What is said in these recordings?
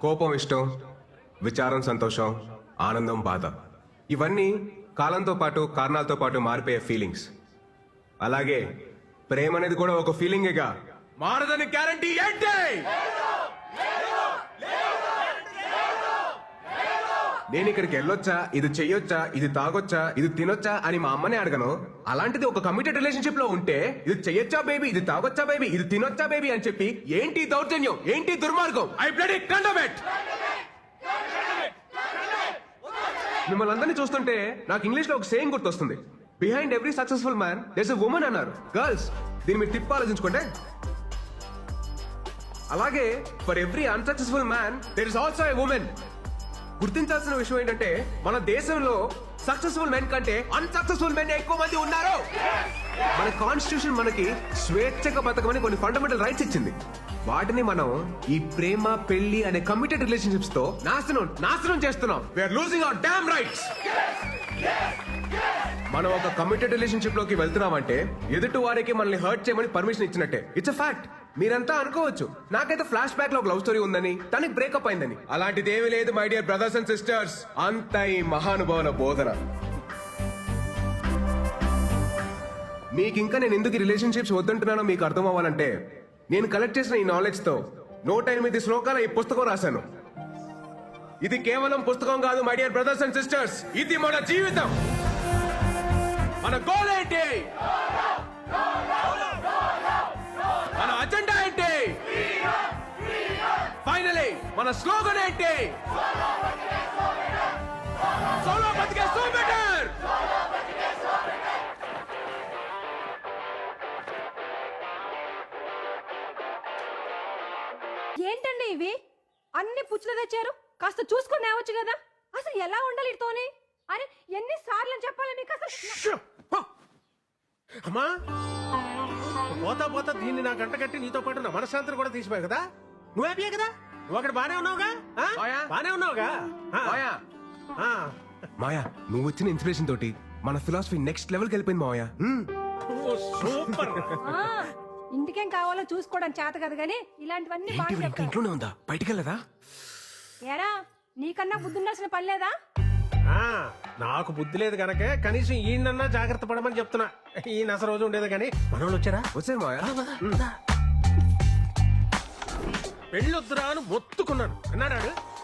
కోపం ఇష్టం విచారం సంతోషం ఆనందం బాధ. ఇవన్నీ కాలంతో పాటు కారణాలతో పాటు మారిపోయే ఫీలింగ్స్ అలాగే ప్రేమ అనేది కూడా ఒక ఫీలింగేగా మారదని గ్యారంటీ ఏంటి? నేను ఇక్కడికి వెళ్ళొచ్చా? ఇది చెయ్యొచ్చా? ఇది తాగొచ్చా? ఇది తినొచ్చా? అని మా అమ్మని అడగను. అలాంటిది ఒక కమిటెడ్ రిలేషన్షిప్లో ఉంటే ఇది చెయ్యొచ్చా బేబీ ఇది తాగొచ్చా బేబీ ఇది తినొచ్చా బేబీ అని చెప్పి ఏంటి దౌర్జన్యం? ఏంటి దుర్మార్గం? ఐ బ్లడ్ కండోబెట్ మిమ్మల్ని అందరినీ చూస్తుంటే నాకు ఇంగ్లీష్లో ఒక సేయింగ్ గుర్తొస్తుంది. Behind every successful man there's a woman అన్నారు. గర్ల్స్ దీన్ని మీరు తిప్పి ఆలోచించుకోండి. అలాగే for every unsuccessful man there is also a woman గుర్తించాల్సిన విషయం ఏంటంటే మన దేశంలో సక్సెస్ఫుల్ మెన్ కంటే అన్సక్సెస్ఫుల్ మెన్ ఎక్కువ మంది ఉన్నారు. మన కాన్స్టిట్యూషన్ మనకి స్వేచ్ఛగా బతకమని కొన్ని ఫండమెంటల్ రైట్స్ ఇచ్చింది. వాటిని మనం ఈ ప్రేమ పెళ్ళి అనే కమిటెడ్ రిలేషన్షిప్స్తో నాశనం నాశనం చేస్తున్నాం. We're losing our damn rights మనం ఒక కమిటెడ్ రిలేషన్షిప్లోకి వెళ్తున్నామంటే ఎదుటి వారికి మనల్ని హర్ట్ చేయమని పర్మిషన్ ఇచ్చినట్టే. ఇట్స్ అ ఫ్యాక్ట్ మీరంతా అనుకోవచ్చు. నాకైతే ఫ్లాష్ బ్యాక్లో ఒక లవ్ స్టోరీ ఉందని తనకి బ్రేకప్ అయిందని. అలాంటిది ఏమీ లేదు my dear brothers and sisters అంత ఈ మహానుభావుల బోధన. మీకు ఇంకా నేను ఎందుకు రిలేషన్షిప్స్ వద్దంటున్నానో మీకు అర్థం అవ్వాలంటే నేను కలెక్ట్ చేసిన ఈ నాలెడ్జ్తో నూట ఎనిమిది శ్లోకాల ఈ పుస్తకం రాశాను. ఇది కేవలం పుస్తకం కాదు my dear brothers and sisters ఇది మన జీవితం. మన గోల్ ఏంటి? మన స్లోగన్ ఏంటి? సోలో బతికే సో బెటర్ ఏంటండి ఇవి? అన్ని పుచ్చులు తెచ్చారు? కాస్త చూసుకొని తేవచ్చు కదా? అసలు ఎలా ఉండాలి ఇతోని? అరే ఎన్ని సార్లు చెప్పాలి మీకు అసలు! అమ్మా! పోతా పోతా దీన్ని నా గంట కట్టి నీతో పాటు నా మనశ్శాంతిని కూడా తీసిపోయావు కదా? నువ్వు హ్యాపీయే కదా? అక్కడ బానే ఉన్నావుగా? ఆ? మాయా? బానే ఉన్నావుగా? ఆ. మాయా? ఆ. మాయా నువ్వు వచ్చిన ఇన్స్పిరేషన్ తోటి మన ఫిలాసఫీ నెక్స్ట్ లెవెల్కి వెళ్ళిపోయింది మాయా హ్మ్. ఓ, సూపర్. ఆ, ఇంటికేం కావాలో చూసుకోవడం చేత కదా కానీ ఇలాంటివన్నీ ఏంటి బాగా ఇంకా ఇంట్లోనే ఉందా? బయటికి వెళ్ళదా ఏరా నీకన్నా బుద్ధి ఉండాల్సిన పని లేదా? ఆ, నాకు బుద్ధి లేదు గనకే కనీసం ఈయనన్నా జాగ్రత్త పడమని చెప్తున్నా. ఈయన అసలు రోజు ఉండేది కానీ మనోళ్ళు వచ్చారా? వచ్చాయి మాయా పెళ్ళొద్దురా అని మొత్తుకున్నాను. అన్నాడు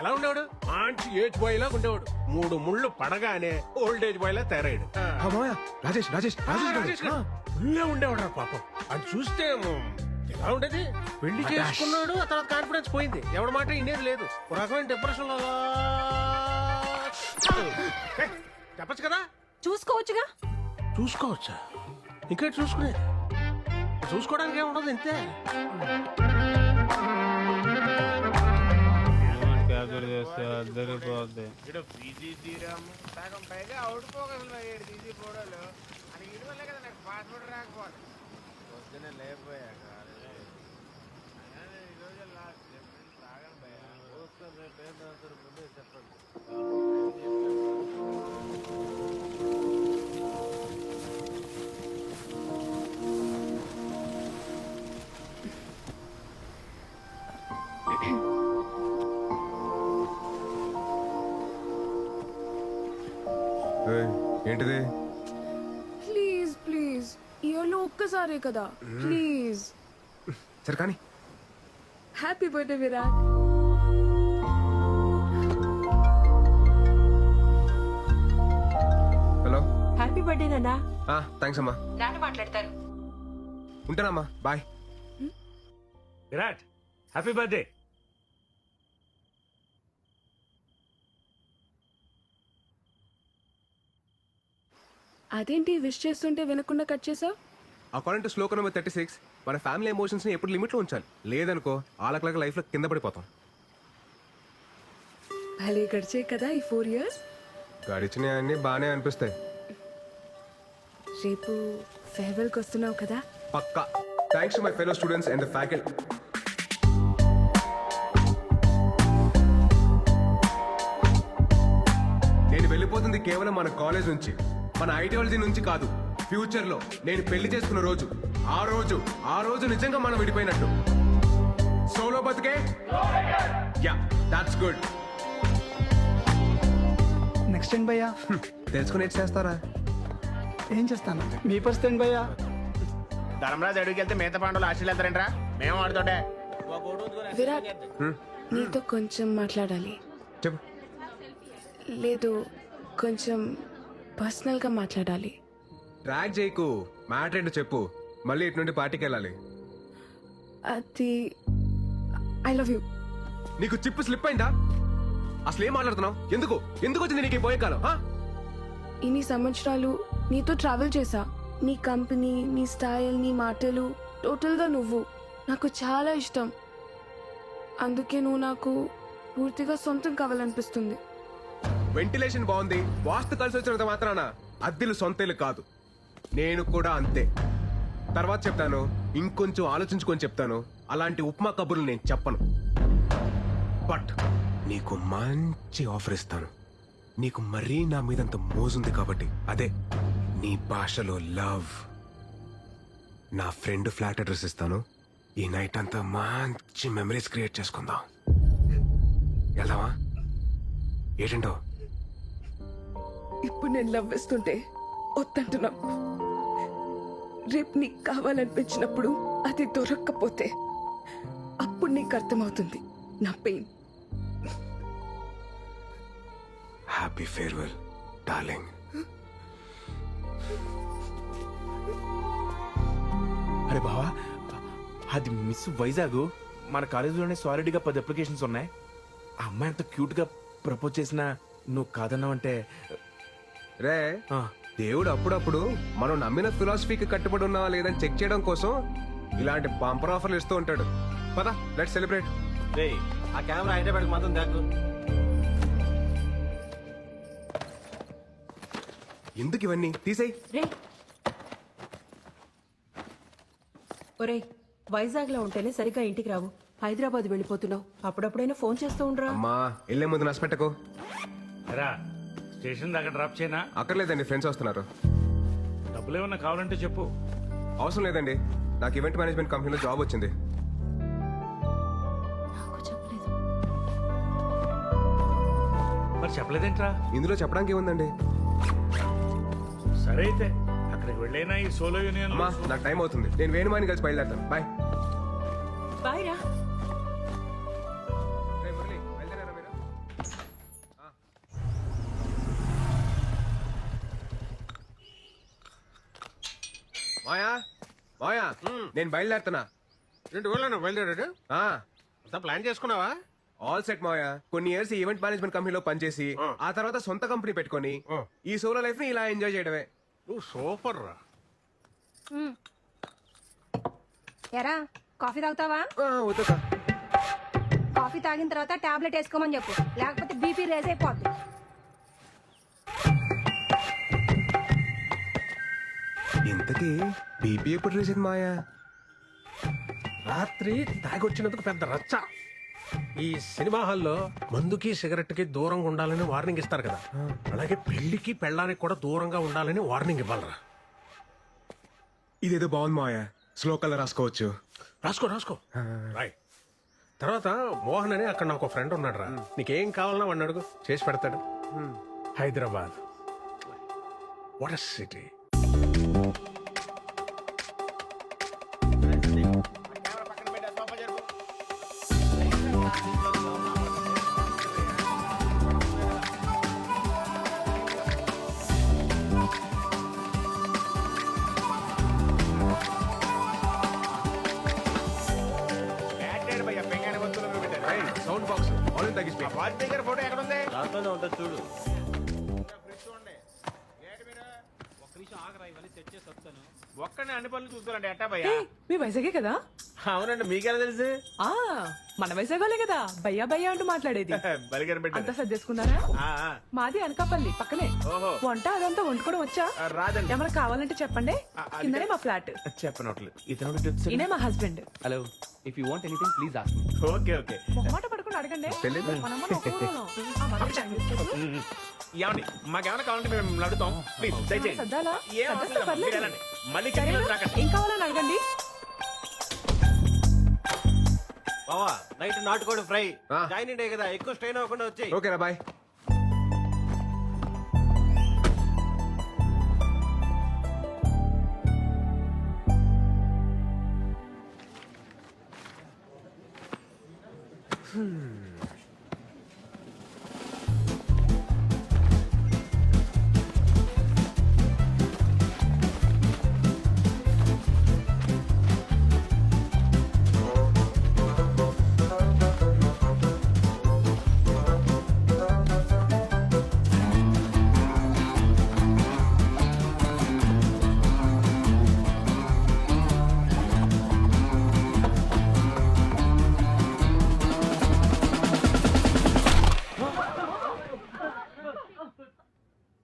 ఎలా ఉండేవాడు? మంచి ఏజ్ బాయ్ లాగా ఉండేవాడు. మూడు ముళ్ళు పడగానే ఓల్డ్ ఏజ్ బాయ్ లా తయారయ్యాడు రాజేష్ రాజేష్ రాజేష్ రాజేష్ గారు. ఫుల్లే ఉండేవాడు రా పాపం. అది చూస్తే మ్, ఎలా ఉండేది? పెళ్ళి చేసుకున్నాడు ఆ తర్వాత కాన్ఫిడెన్స్ పోయింది. ఎవడి మాట ఇండేది లేదు. ఒక రకమైన డిప్రెషన్లో హే, చెప్పచ్చు కదా? చూసుకోవచ్చుగా? చూసుకోవచ్చా? ఇంకా చూసుకునేది చూసుకోవడానికి ఏముండదు ఇంతే. అద్దరిపోద్ది ఇక్కడ పీజీ తీరాము. సగం పైగా అవుట్ పోగలు ఏడు తీసి ఫోటోలు అని ఇటు వల్లే కదా నాకు పాస్పోర్ట్ రాకపోదు పొద్దున్నే లేకపోయాక అదే ఈరోజు లాస్ట్. రేపు ఏం రాస్తారు ముందే చెప్పండి. ఏంటిది? ప్లీజ్ ప్లీజ్ ఇయర్లో ఒక్కసారే కదా. ప్లీజ్ సరే కానీ. Happy birthday Virat hello happy birthday నాన్న థ్యాంక్స్ అమ్మా. నాన్న మాట్లాడతారు. ఉంటానమ్మా. బాయ్ విరాట్ హ్యాపీ బర్త్డే అదేంటి విష్ చేస్తుంటే వినకుండా కట్ చేసావు? అకార్డింగ్ టు శ్లోక నెంబర్ థర్టీ సిక్స్ మన ఫ్యామిలీ ఎమోషన్స్ని ఎప్పుడు లిమిట్లో ఉంచాలి. లేదనుకో ఆలకలక లైఫ్లో కింద పడిపోతాం. భలే గడిచే కదా ఈ ఫోర్ ఇయర్స్ గడిచినవి అన్ని బాగానే అనిపిస్తాయి. రేపు ఫేర్వెల్కి వస్తున్నావు కదా? పక్కా. Thanks to my fellow students and the faculty నేను వెళ్ళిపోతుంది కేవలం మన కాలేజ్ నుంచి. మన ఐడియాలజీ నుంచి కాదు ఫ్యూచర్లో నేను పెళ్ళి చేసుకున్న రోజు. ఆ రోజు ఆ రోజు నిజంగా మనం విడిపోయినట్టు. సోలో బతికే? యా దాట్స్ గుడ్ నెక్స్ట్ ఏంటి భయ్యా. తెలుసుకుని ఏం చేస్తారా? ఏం చేస్తాను? మీ పరిస్థితి ఏంటి భయ్యా? ధర్మరాజు అడుగుకి వెళ్తే మిగతా పాండవులు ఆశలు వెళ్తారంట్రా? మేము ఆడుతుంటే? విరాట్ నీతో కొంచెం మాట్లాడాలి. చెప్పు. లేదు కొంచెం పర్సనల్గా మాట్లాడాలి. ట్రాక్ చేయకు. మ్యాటర్ ఏంటో చెప్పు. మళ్ళీ ఇటు నుండి పార్టీకి వెళ్ళాలి. అది ఐ లవ్ యూ నీకు చిప్పు స్లిప్ అయిందా? అసలు ఏం మాట్లాడుతున్నావు? ఎందుకు? ఎందుకు వచ్చింది నీకు పోయే కాలం? ఇన్ని సంవత్సరాలు నీతో ట్రావెల్ చేసా నీ కంపెనీ నీ స్టైల్ నీ మాటలు టోటల్గా నువ్వు. నాకు చాలా ఇష్టం. అందుకే నువ్వు నాకు పూర్తిగా సొంతం కావాలనిపిస్తుంది. వెంటిలేషన్ బాగుంది. వాస్తు కలిసి వచ్చినంత మాత్రాన అద్దెలు సొంతేలు కాదు. నేను కూడా అంతే. తర్వాత చెప్తాను. ఇంకొంచెం ఆలోచించుకొని చెప్తాను. అలాంటి ఉప్మా కబుర్లు నేను చెప్పను. బట్ నీకు మంచి ఆఫర్ ఇస్తాను. నీకు మరీ నా మీదంత మోజుంది కాబట్టి. అదే నీ భాషలో లవ్. నా ఫ్రెండ్ ఫ్లాట్ అడ్రస్ ఇస్తాను. ఈ నైట్ అంతా మంచి మెమరీస్ క్రియేట్ చేసుకుందాం. వెళ్దామా? ఏంటంటో ఇప్పుడు నేను లవ్ వేస్తుంటే వద్దంటున్నావు. రేపు నీకు కావాలనిపించినప్పుడు అది దొరక్కపోతే అప్పుడు నీకు అర్థమవుతుంది నా పెయిన్ హ్యాపీ ఫేర్వెల్ డార్లింగ్ అరే బావా అది మిస్ వైజాగ్. మన కాలేజీలోనే సాలిడ్గా పది అప్లికేషన్స్ ఉన్నాయి. ఆ అమ్మాయి అంత క్యూట్గా ప్రపోజ్ చేసినా నువ్వు కాదన్నావంటే రే ఆ, దేవుడు అప్పుడప్పుడు మనం నమ్మిన ఫిలాసఫీకి కట్టుబడి ఉన్నావా లేదని చెక్ చేయడం కోసం ఇలాంటి బంపర్ ఆఫర్లు ఇస్తూ ఉంటాడు. పద లెట్ సెలబ్రేట్ ఆ కెమెరా హైదరాబాద్ మాత్రం దాకు. ఎందుకు ఇవన్నీ? తీసేయ్. రే ఒరేయ్ వైజాగ్లో ఉంటేనే సరిగ్గా ఇంటికి రావు. హైదరాబాద్ వెళ్ళిపోతున్నావు. అప్పుడప్పుడైనా ఫోన్ చేస్తూ ఉండరా? అమ్మా వెళ్ళే ముందు నష్టపెట్టకు. రా. స్టేషన్ దాకా డ్రాప్ చేయనా? అక్కర్లేదండి ఫ్రెండ్స్ వస్తున్నారు. డబ్బులు ఏమన్నా కావాలంటే చెప్పు. అవసరం లేదండి. నాకు ఈవెంట్ మేనేజ్మెంట్ కంపెనీలో జాబ్ వచ్చింది. మరి చెప్పలేదేంట్రా? ఇందులో చెప్పడానికి ఏముందండి? సరే అయితే అక్కడికి వెళ్ళైనా ఈ సోలో యూనియన్ అమ్మా నాకు టైం అవుతుంది. నేను వేణుమాని కలిసి బయలుదేరుతాను. Bye bye. మాయా? మాయా? నేను బయలుదేరుతున్నా. రెండు ఊళ్ళో బయలుదేరాడు? ఆ, అంతా ప్లాన్ చేసుకున్నావా? All set Maya. కొన్ని ఇయర్స్ ఈవెంట్ మేనేజ్మెంట్ కంపెనీలో పనిచేసి ఆ. తర్వాత సొంత కంపెనీ పెట్టుకొని ఈ సోలో లైఫ్ని ఇలా ఎంజాయ్ చేయడమే. నువ్వు సూపర్ రా. ఎరా కాఫీ తాగుతావా? ఆ. కాఫీ తాగిన తర్వాత టాబ్లెట్ వేసుకోమని చెప్పు. లేకపోతే బీపీ రేజ్ అయిపోద్ది. ఇంతకీ బీపీ ఎప్పుడు రీసెంట్ మాయా? రాత్రి తాగొచ్చినందుకు పెద్ద రచ్చ. ఈ సినిమా హాల్లో మందుకి సిగరెట్కి దూరంగా ఉండాలని వార్నింగ్ ఇస్తారు కదా. అలాగే పెళ్ళికి పెళ్ళానికి కూడా దూరంగా ఉండాలని వార్నింగ్ ఇవ్వాలరా. ఇదేదో బాగుంది మాయా. స్లో కలర్ రాసుకోవచ్చు. రాసుకో రాసుకో. రాయ్. తర్వాత మోహన్ అని అక్కడ నాకు ఫ్రెండ్ ఉన్నాడు రా నీకేం కావాలన్నా వాడిని అడుగు. చేసి పెడతాడు. హైదరాబాద్. What city. వస్తాను ఒక్కనే అన్ని పనులు చూసుకోవాలండి ఎట్టా భయ్యా? మీ వైజాగే కదా? అవునండి మీకెలా తెలుసు? ఆ మన కదా భయ్యా భయ్యా అంటూ మాట్లాడేది. అంతా సర్దేసుకున్నారా. మాది అనకాపల్లి పక్కనే. ఓహో. వంట అదంతా వండుకోవడం వచ్చా? రాదండి. ఏమైనా కావాలంటే చెప్పండి. కిందనే మా ఫ్లాట్. చెప్పనట్లేదు ఇతను ఈయనే మా husband. Hello. If you want anything please ask me okay okay. మొహమాట పడుకుని అడగండి ఒక. ఆ. ఏమండి మాకేమైనా కావాలంటే మేము అడుగుతాం ప్లీజ్ దయచేయండి సర్దాలా? ఏం అవసరం సర్దేస్తే లేదు. పర్లేదు. మీరు వెళ్ళండి. మళ్ళీ సరేనా? చెక్కిలో రాకండి ఏం కావాలని అడగండి బావా నైట్ నాటుకోడి ఫ్రై ఆ. జాయిన్ డే కదా ఎక్కువ స్ట్రెయిన్ అవ్వకుండా వచ్చాయి ఓకేనా bye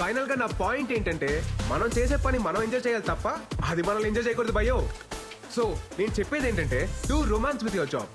ఫైనల్గా నా పాయింట్ ఏంటంటే మనం చేసే పని మనం ఎంజాయ్ చేయాలి తప్ప అది మనల్ని ఎంజాయ్ చేయకూడదు భయో సో నేను చెప్పేది ఏంటంటే do romance with your job